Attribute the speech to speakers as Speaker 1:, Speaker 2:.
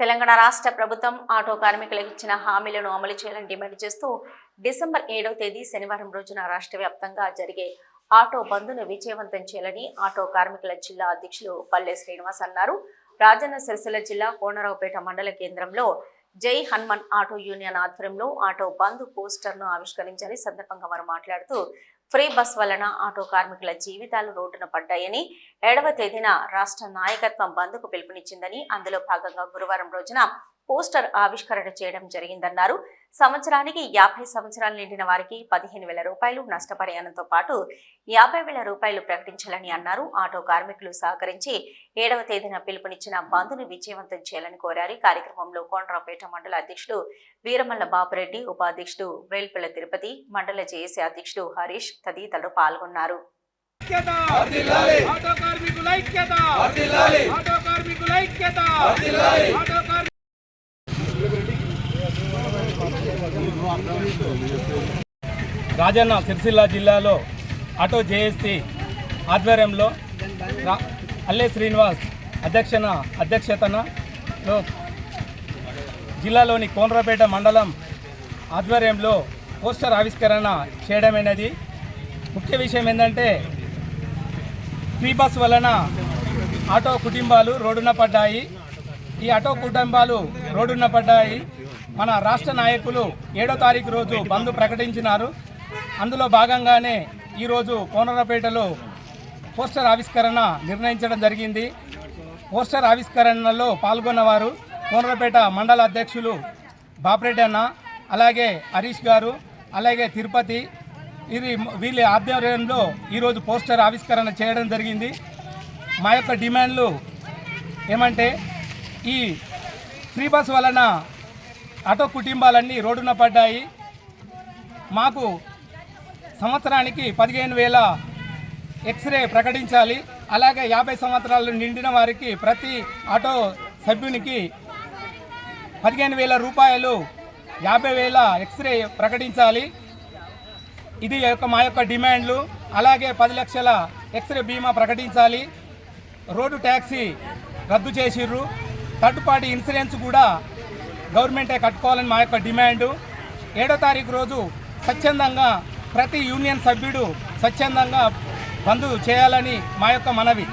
Speaker 1: తెలంగాణ రాష్ట్ర ప్రభుత్వం ఆటో కార్మికులకు ఇచ్చిన హామీలను అమలు చేయాలని డిమాండ్ చేస్తూ డిసెంబర్ ఏడవ తేదీ శనివారం రోజున రాష్ట్ర వ్యాప్తంగా జరిగే ఆటో బంద్ను విజయవంతం చేయాలని ఆటో కార్మికుల జిల్లా అధ్యక్షులు పల్లె శ్రీనివాస్ అన్నారు. రాజన్న సిరిసిల్ల జిల్లా కోనరావుపేట మండల కేంద్రంలో జై హనుమాన్ ఆటో యూనియన్ ఆధ్వర్యంలో ఆటో బంద్ పోస్టర్ను ఆవిష్కరించారు సందర్భంగా వారు మాట్లాడుతూ ఫ్రీ బస్ వలన ఆటో కార్మికుల జీవితాలు రోడ్డున పడ్డాయని ఏడవ తేదీన రాష్ట్ర నాయకత్వం బంద్కు పిలుపునిచ్చిందని అందులో భాగంగా గురువారం రోజున పోస్టర్ ఆవిష్కరణ చేయడం జరిగిందన్నారు. సంవత్సరానికి యాభై సంవత్సరాలు నిండిన వారికి పదిహేను వేల రూపాయలు నష్టపరిహారంతో పాటు యాభై వేల రూపాయలు ప్రకటించాలని అన్నారు. ఆటో కార్మికులు సహకరించి ఏడవ తేదీన పిలుపునిచ్చిన బంద్ను విజయవంతం చేయాలని కోరారు. కార్యక్రమంలో కోనరావుపేట మండల అధ్యక్షుడు వీరమల్ల బాపురెడ్డి ఉపాధ్యక్షుడు వేల్పల్ల తిరుపతి మండల జేఏసీ అధ్యక్షుడు హరీష్ తదితరులు పాల్గొన్నారు.
Speaker 2: ఆటో కార్మికుల ఐక్యత! ఆటో కార్మికుల ఐక్యత ఆటో కార్మి-
Speaker 3: రాజన్న సిరిసిల్ల జిల్లాలో ఆటో జేఎస్టి ఆధ్వర్యంలో అల్లే శ్రీనివాస్ అధ్యక్షన అధ్యక్షతనలో జిల్లాలోని కోనరాపేట మండలం ఆధ్వర్యంలో పోస్టర్ ఆవిష్కరణ చేయడమైనది. ముఖ్య విషయం ఏంటంటే ఫ్రీ బస్ వలన ఆటో కుటుంబాలు రోడ్డున పడ్డాయి. ఈ ఆటో కుటుంబాలు రోడ్డున పడ్డాయి. మన రాష్ట్ర నాయకులు ఏడో తారీఖు రోజు బంద్ ప్రకటించినారు. అందులో భాగంగానే ఈరోజు కోనరాపేటలో పోస్టర్ ఆవిష్కరణ నిర్ణయించడం జరిగింది. పోస్టర్ ఆవిష్కరణలో పాల్గొన్నవారు కోనరాపేట మండల అధ్యక్షులు బాపరెడ్డి అన్న అలాగే హరీష్ గారు అలాగే తిరుపతి. ఇది వీళ్ళ ఆధ్వర్యంలో ఈరోజు పోస్టర్ ఆవిష్కరణ చేయడం జరిగింది. మా యొక్క డిమాండ్లు ఏమంటే ఈ ఫ్రీ బస్ వలన ఆటో కుటుంబాలన్నీ రోడ్డున పడ్డాయి. మాకు సంవత్సరానికి పదిహేను వేల ఎక్స్రే ప్రకటించాలి. అలాగే యాభై సంవత్సరాలు నిండిన వారికి ప్రతి ఆటో సభ్యునికి పదిహేను వేల రూపాయలు యాభై వేల ఎక్స్రే ప్రకటించాలి. ఇది యొక్క మా యొక్క డిమాండ్లు. అలాగే పది లక్షల ఎక్స్రే బీమా ప్రకటించాలి. రోడ్డు ట్యాక్సీ రద్దు చేసిర్రు. థర్డ్ పార్టీ ఇన్సూరెన్స్ కూడా గవర్నమెంటే కట్టుకోవాలని మా యొక్క డిమాండు. ఏడో తారీఖు రోజు స్వచ్ఛందంగా ప్రతి యూనియన్ సభ్యుడు స్వచ్ఛందంగా బంద్ చేయాలని మా యొక్క మనవి.